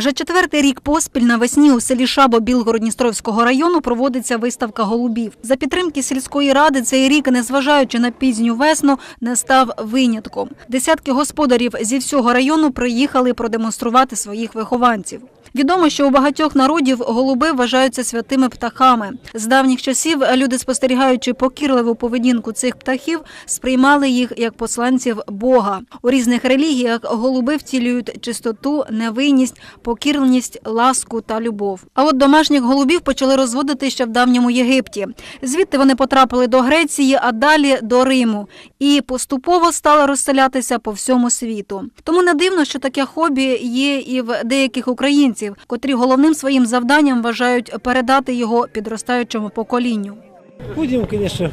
Вже четвертий рік поспіль навесні у селі Шабо Білгород-Дністровського району проводиться виставка голубів. За підтримки сільської ради цей рік, незважаючи на пізню весну, не став винятком. Десятки господарів зі всього району приїхали продемонструвати своїх вихованців. Відомо, що у багатьох народів голуби вважаються святими птахами. З давніх часів люди, спостерігаючи покірливу поведінку цих птахів, сприймали їх як посланців Бога. У різних релігіях голуби втілюють чистоту, невинність, покірливість, ласку та любов. А от домашніх голубів почали розводити ще в давньому Єгипті. Звідти вони потрапили до Греції, а далі до Риму, і поступово стали розселятися по всьому світу. Тому не дивно, що таке хобі є і в деяких українців, котрі головним своїм завданням вважають передати його підростаючому поколінню. Будем, конечно,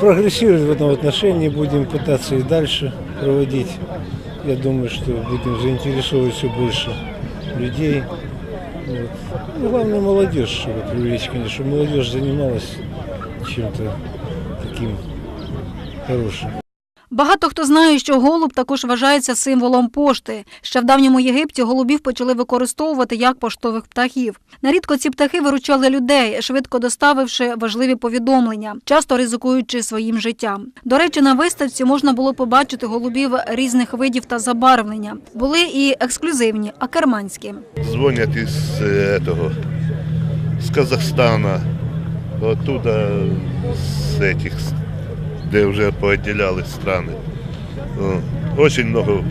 прогрессировать в этом отношении, будем пытаться и дальше проводить. Я думаю, что будем заинтересовывать все больше людей. Вот. Ну, главное молодежь, чтобы привлечь, конечно, чтобы молодежь занималась чем-то таким хорошим. Багато хто знає, що голуб також вважається символом пошти. Ще в давньому Єгипті голубів почали використовувати як поштових птахів. Нарідко ці птахи виручали людей, швидко доставивши важливі повідомлення, часто ризикуючи своїм життям. До речі, на виставці можна було побачити голубів різних видів та забарвлення. Були і ексклюзивні, акерманські. Звонят из э, этого, с Казахстана, оттуда, с этих, с- вже поділяли страни. Очень много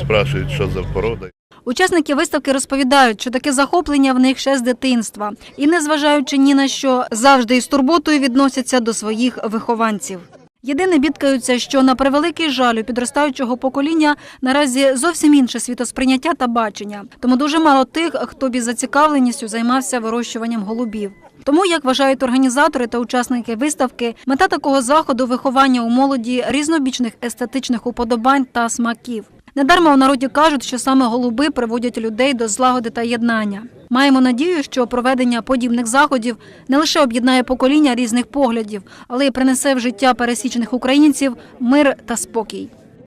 спрашують, що за порода. Учасники виставки розповідають, що таке захоплення в них ще з дитинства, і, незважаючи ні на що, завжди із турботою відносяться до своїх вихованців. Єдине бідкаються, що на превеликий жаль у підростаючого покоління наразі зовсім інше світосприйняття та бачення. Тому дуже мало тих, хто б із зацікавленістю займався вирощуванням голубів. Тому, як вважають організатори та учасники виставки, мета такого заходу виховання у молоді різнобічних естетичних уподобань та смаків. Недарма у народі кажуть, що саме голуби приводять людей до злагоди та єднання. Маємо надію, що проведення подібних заходів не лише об'єднає покоління різних поглядів, але й принесе в життя пересічених українців мир та спокій.